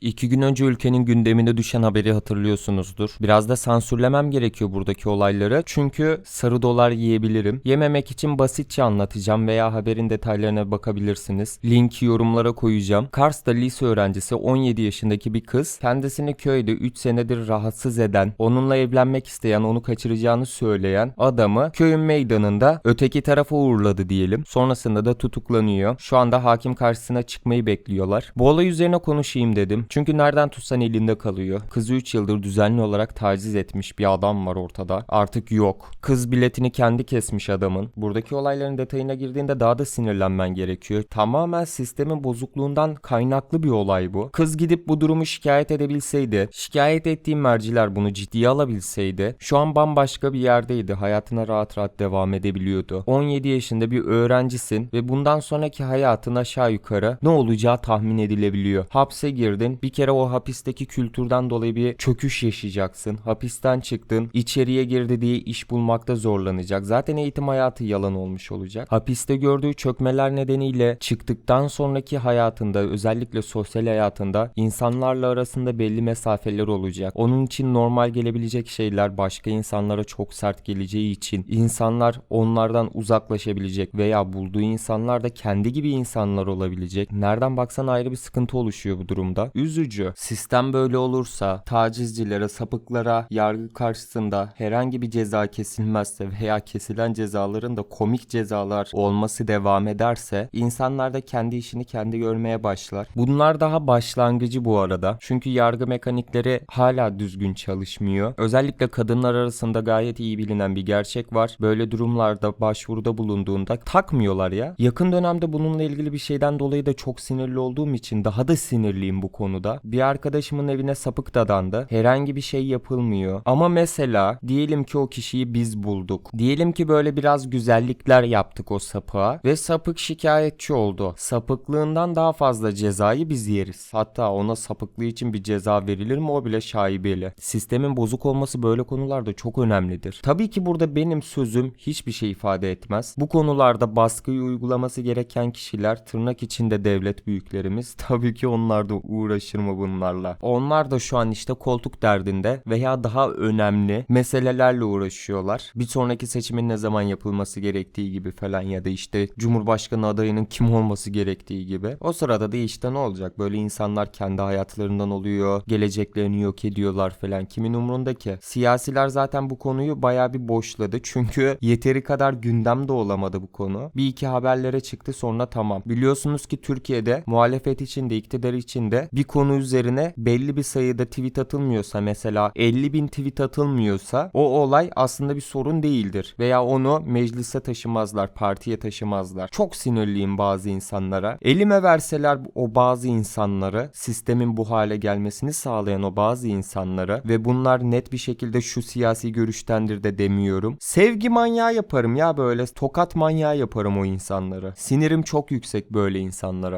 İki gün önce ülkenin gündemine düşen haberi hatırlıyorsunuzdur. Biraz da sansürlemem gerekiyor buradaki olayları. Çünkü sarı dolar yiyebilirim. Yememek için basitçe anlatacağım veya haberin detaylarına bakabilirsiniz. Linki yorumlara koyacağım. Kars'ta lise öğrencisi 17 yaşındaki bir kız kendisini köyde 3 senedir rahatsız eden, onunla evlenmek isteyen, onu kaçıracağını söyleyen adamı köyün meydanında öteki tarafa uğurladı diyelim. Sonrasında da tutuklanıyor. Şu anda hakim karşısına çıkmayı bekliyorlar. Bu olay üzerine konuşayım dedim. Çünkü nereden tutsan elinde kalıyor. Kızı 3 yıldır düzenli olarak taciz etmiş bir adam var ortada. Artık yok. Kız biletini kendi kesmiş adamın. Buradaki olayların detayına girdiğinde daha da sinirlenmen gerekiyor. Tamamen sistemin bozukluğundan kaynaklı bir olay bu. Kız gidip bu durumu şikayet edebilseydi, şikayet ettiğim merciler bunu ciddiye alabilseydi, şu an bambaşka bir yerdeydi. Hayatına rahat rahat devam edebiliyordu. 17 yaşında bir öğrencisin ve bundan sonraki hayatın aşağı yukarı ne olacağı tahmin edilebiliyor. Hapse girdin, bir kere o hapisteki kültürden dolayı bir çöküş yaşayacaksın. Hapisten çıktın, içeriye girdi diye iş bulmakta zorlanacak. Zaten eğitim hayatı yalan olmuş olacak. Hapiste gördüğü çökmeler nedeniyle çıktıktan sonraki hayatında özellikle sosyal hayatında insanlarla arasında belli mesafeler olacak. Onun için normal gelebilecek şeyler başka insanlara çok sert geleceği için insanlar onlardan uzaklaşabilecek veya bulduğu insanlar da kendi gibi insanlar olabilecek. Nereden baksan ayrı bir sıkıntı oluşuyor bu durumda. Üzücü. Sistem böyle olursa tacizcilere, sapıklara yargı karşısında herhangi bir ceza kesilmezse veya kesilen cezaların da komik cezalar olması devam ederse insanlar da kendi işini kendi görmeye başlar. Bunlar daha başlangıcı bu arada. Çünkü yargı mekanikleri hala düzgün çalışmıyor. Özellikle kadınlar arasında gayet iyi bilinen bir gerçek var. Böyle durumlarda başvuruda bulunduğunda takmıyorlar ya. Yakın dönemde bununla ilgili bir şeyden dolayı da çok sinirli olduğum için daha da sinirliyim bu konuda. Bir arkadaşımın evine sapık dadandı. Herhangi bir şey yapılmıyor. Ama mesela diyelim ki o kişiyi biz bulduk. Diyelim ki böyle biraz güzellikler yaptık o sapığa ve sapık şikayetçi oldu. Sapıklığından daha fazla cezayı biz yeriz. Hatta ona sapıklığı için bir ceza verilir mi o bile şaibeli. Sistemin bozuk olması böyle konularda çok önemlidir. Tabii ki burada benim sözüm hiçbir şey ifade etmez. Bu konularda baskıyı uygulaması gereken kişiler tırnak içinde devlet büyüklerimiz tabii ki onlar da uğraşır bunlarla. Onlar da şu an işte koltuk derdinde veya daha önemli meselelerle uğraşıyorlar. Bir sonraki seçimin ne zaman yapılması gerektiği gibi falan ya da işte Cumhurbaşkanı adayının kim olması gerektiği gibi. O sırada da işte ne olacak? Böyle insanlar kendi hayatlarından oluyor, geleceklerini yok ediyorlar falan. Kimin umurunda ki? Siyasiler zaten bu konuyu bayağı bir boşladı. Çünkü yeteri kadar gündemde olamadı bu konu. Bir iki haberlere çıktı sonra tamam. Biliyorsunuz ki Türkiye'de muhalefet içinde, iktidar içinde bir konu üzerine belli bir sayıda tweet atılmıyorsa mesela 50 bin tweet atılmıyorsa o olay aslında bir sorun değildir. Veya onu meclise taşımazlar, partiye taşımazlar. Çok sinirliyim bazı insanlara. Elime verseler o bazı insanları, sistemin bu hale gelmesini sağlayan o bazı insanları ve bunlar net bir şekilde şu siyasi görüştendir de demiyorum. Sevgi manyağı yaparım ya böyle tokat manyağı yaparım o insanları. Sinirim çok yüksek böyle insanlara.